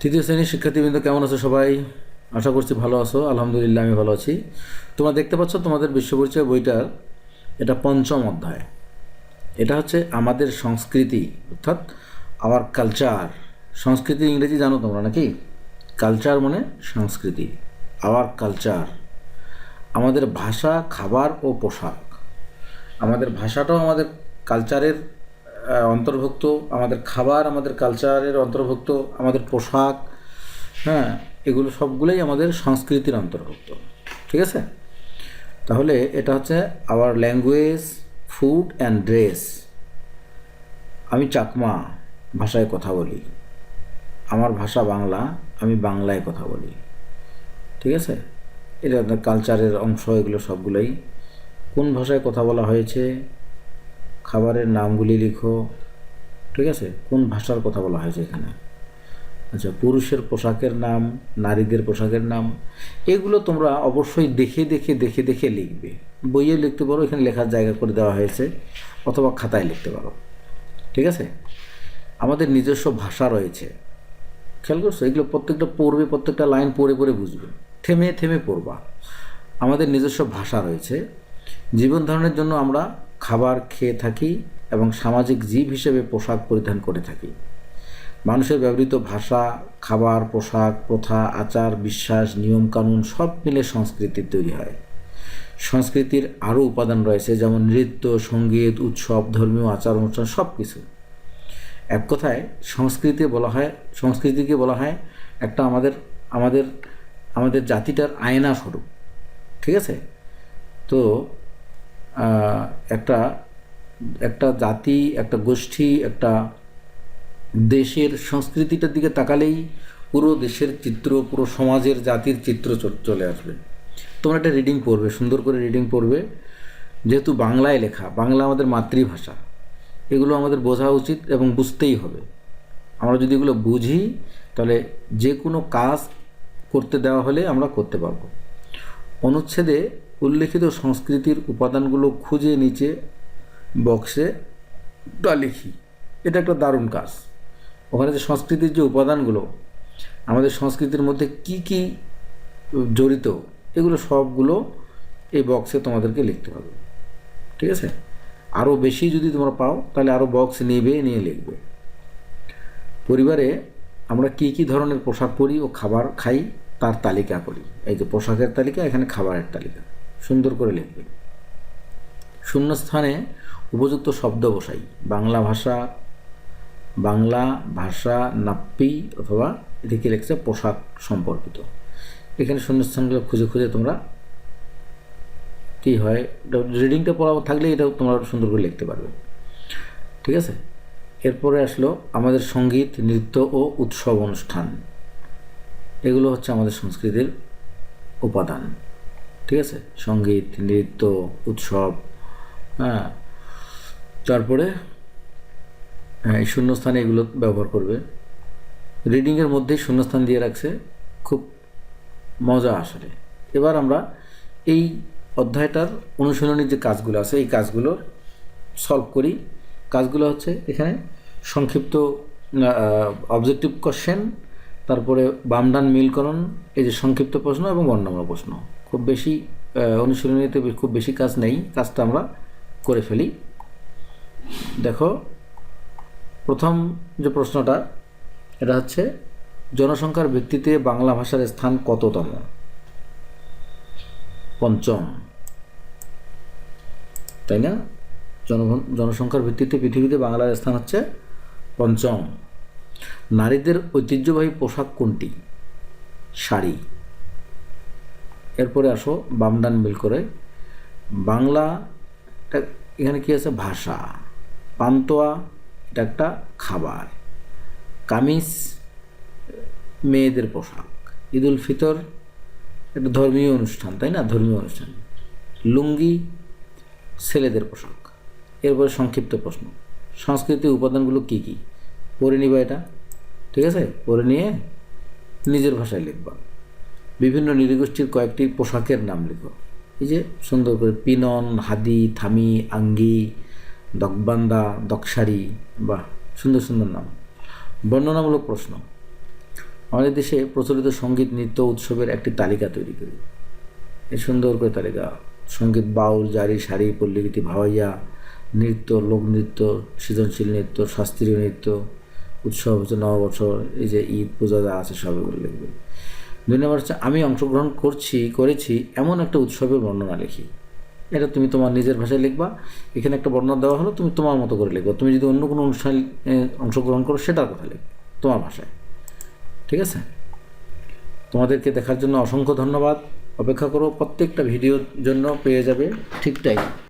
তৃতীয় শ্রেণির শিক্ষার্থীবৃন্দ কেমন আছো সবাই? আশা করছি ভালো আছো। আলহামদুলিল্লাহ, আমি ভালো আছি। তোমরা দেখতে পাচ্ছ তোমাদের বিশ্ব পরিচয় বইটার এটা পঞ্চম অধ্যায়। এটা হচ্ছে আমাদের সংস্কৃতি, অর্থাৎ আওয়ার কালচার সংস্কৃতি ইংরেজি জানো তোমরা নাকি? কালচার মানে সংস্কৃতি আওয়ার কালচার আমাদের ভাষা, খাবার ও পোশাক। আমাদের ভাষাটাও আমাদের কালচারের অন্তর্ভুক্ত, আমাদের খাবার, আমাদের কালচারের অন্তর্ভুক্ত, আমাদের পোশাক হ্যাঁ এগুলো সবগুলোই আমাদের সংস্কৃতির অন্তর্ভুক্ত, ঠিক আছে? তাহলে এটা হচ্ছে our language food and dress আমি চাকমা ভাষায় কথা বলি, আমার ভাষা বাংলা, আমি বাংলায় কথা বলি, ঠিক আছে? এটা কালচারের অংশ, এগুলো সবগুলোই। কোন ভাষায় কথা বলা হয়েছে? খাবারের নামগুলি লিখো। ঠিক আছে? কোন ভাষার কথা বলা হয়েছে এখানে? আচ্ছা পুরুষের পোশাকের নাম, নারীদের পোশাকের নাম, এগুলো তোমরা অবশ্যই দেখে দেখে দেখে দেখে লিখবে। বইয়ে লিখতে পারো, এখানে লেখার জায়গা করে দেওয়া হয়েছে, অথবা খাতায় লিখতে পারো। ঠিক আছে? আমাদের নিজস্ব ভাষা রয়েছে। খেয়াল করছ? এগুলো প্রত্যেকটা পড়বে, প্রত্যেকটা লাইন পড়ে পড়ে বুঝবে। থেমে থেমে পড়বা। আমাদের নিজস্ব ভাষা রয়েছে। জীবন ধারণের জন্য আমরা খাবার খেয়ে থাকি এবং সামাজিক জীব হিসেবে পোশাক পরিধান করে থাকি। মানুষের ব্যবহৃত ভাষা, খাবার, পোশাক, প্রথা, আচার, বিশ্বাস, নিয়মকানুন সব মিলে সংস্কৃতির তৈরি হয়। সংস্কৃতির আরও উপাদান রয়েছে, যেমন নৃত্য, সংগীত, উৎসব, ধর্মীয় আচার, অনুষ্ঠান সব কিছু। এক কথায়, সংস্কৃতি বলা হয়, সংস্কৃতিকে বলা হয় একটা আমাদের আমাদের আমাদের জাতিটার আয়না স্বরূপ ঠিক আছে? তো একটা একটা জাতি, একটা গোষ্ঠী, একটা দেশের সংস্কৃতিটার দিকে তাকালেই পুরো দেশের চিত্র, পুরো সমাজের জাতির চিত্র চলে আসবে। তোমরা একটা রিডিং পড়বে, সুন্দর করে রিডিং পড়বে। যেহেতু বাংলায় লেখা, বাংলা আমাদের মাতৃভাষা, এগুলো আমাদের বোঝা উচিত এবং বুঝতেই হবে। আমরা যদি এগুলো বুঝি, তাহলে যে কোনো কাজ করতে দেওয়া হলে আমরা করতে পারব। অনুচ্ছেদে উল্লেখিত সংস্কৃতির উপাদানগুলো খুঁজে নিচে বক্সে তা লিখি। এটা একটা দারুণ কাজ। ওখানে যে সংস্কৃতির যে উপাদানগুলো, আমাদের সংস্কৃতির মধ্যে কি কি জড়িত, এগুলো সবগুলো এই বক্সে তোমাদেরকে লিখতে হবে। ঠিক আছে? আরও বেশি যদি তোমরা পাও, তাহলে আরও বক্স নেবে, নিয়ে লিখবে। পরিবারে আমরা কি কি ধরনের পোশাক পরি ও খাবার খাই, তার তালিকা করি। এই যে পোশাকের তালিকা, এখানে খাবারের তালিকা। সুন্দর করে লিখবে। শূন্যস্থানে উপযুক্ত শব্দ বসাই। বাংলা ভাষা বাংলা ভাষা নাপ্পি অথবা এদিকে লিখছে পোশাক সম্পর্কিত। এখানে শূন্যস্থানগুলো খুঁজে খুঁজে তোমরা কী হয় রিডিংটা পড়া থাকলে এটাও তোমরা সুন্দর করে লিখতে পারবে। ঠিক আছে? এরপরে আসলো আমাদের সংগীত, নৃত্য ও উৎসব অনুষ্ঠান। এগুলো হচ্ছে আমাদের সংস্কৃতির উপাদান। ঠিক আছে? সংগীত, নৃত্য, উৎসব হ্যাঁ? তারপরে হ্যাঁ এই শূন্যস্থানে এগুলো ব্যবহার করবে। রিডিংয়ের মধ্যেই শূন্যস্থান দিয়ে রাখছে, খুব মজা আসলে। এবার আমরা এই অধ্যায়টার অনুশীলনের যে কাজগুলো আছে, এই কাজগুলো সলভ করি। কাজগুলো হচ্ছে এখানে সংক্ষিপ্ত অবজেক্টিভ কোশ্চেন তারপরে বামডান মিলকরণ, এই যে সংক্ষিপ্ত প্রশ্ন এবং বর্ণমালা প্রশ্ন। খুব বেশি অনুশীলনীতে খুব বেশি কাজ নেই। কাজটা আমরা করে ফেলি। দেখো, প্রথম যে প্রশ্নটা, এটা হচ্ছে, জনসংখ্যার ভিত্তিতে বাংলা ভাষার স্থান কততম? পঞ্চম। তাই না? জন জনসংখ্যার ভিত্তিতে পৃথিবীতে বাংলার স্থান হচ্ছে পঞ্চম। নারীদের ঐতিহ্যবাহী পোশাক কোনটি? শাড়ি। এরপরে আসো বামডান মিল করে। বাংলা এখানে কি আছে? ভাষা। পান্তোয়া, এটা একটা খাবার। কামিজ, মেয়েদের পোশাক। ঈদুল ফিতর, একটা ধর্মীয় অনুষ্ঠান, তাই না? ধর্মীয় অনুষ্ঠান। লুঙ্গি, ছেলেদের পোশাক। এরপরে সংক্ষিপ্ত প্রশ্ন। সংস্কৃতির উপাদানগুলো কী কী? পড়ে নিবা এটা, ঠিক আছে? পড়ে নিয়ে নিজের ভাষায় লিখবা। বিভিন্ন নৃগোষ্ঠীর কয়েকটি পোশাকের নাম লিখো। এই যে সুন্দর করে পিনন, হাদি, থামি, আঙ্গি দকবান্দা দকশারি বা সুন্দর সুন্দর নাম। বর্ণনামূলক প্রশ্ন। আমাদের দেশে প্রচলিত সংগীত নৃত্য উৎসবের একটি তালিকা তৈরি করি। এই সুন্দর করে তালিকা। সংগীত বাউল, জারি শাড়ি পল্লীগীতি, ভাওয়াইয়া, নৃত্য লোকনৃত্য সৃজনশীল নৃত্য, শাস্ত্রীয় নৃত্য, উৎসব হচ্ছে নববছর এই যে ঈদ, পূজা যা আছে সব এগুলো লিখবে দুই নম্বর হচ্ছে, আমি অংশগ্রহণ করছি, করেছি, এমন একটা উৎসবের বর্ণনা লিখি। এটা তুমি তোমার নিজের ভাষায় লিখবা, এখানে একটা বর্ণনা দেওয়া হলো, তুমি তোমার মতো করে লিখবা। তুমি যদি অন্য কোনো অনুষ্ঠানে অংশগ্রহণ করো, সেটার কথা লিখবে, তোমার ভাষায়। ঠিক আছে? তোমাদেরকে দেখার জন্য অসংখ্য ধন্যবাদ। অপেক্ষা করো, প্রত্যেকটা ভিডিওর জন্য পেয়ে যাবে ঠিক টাইম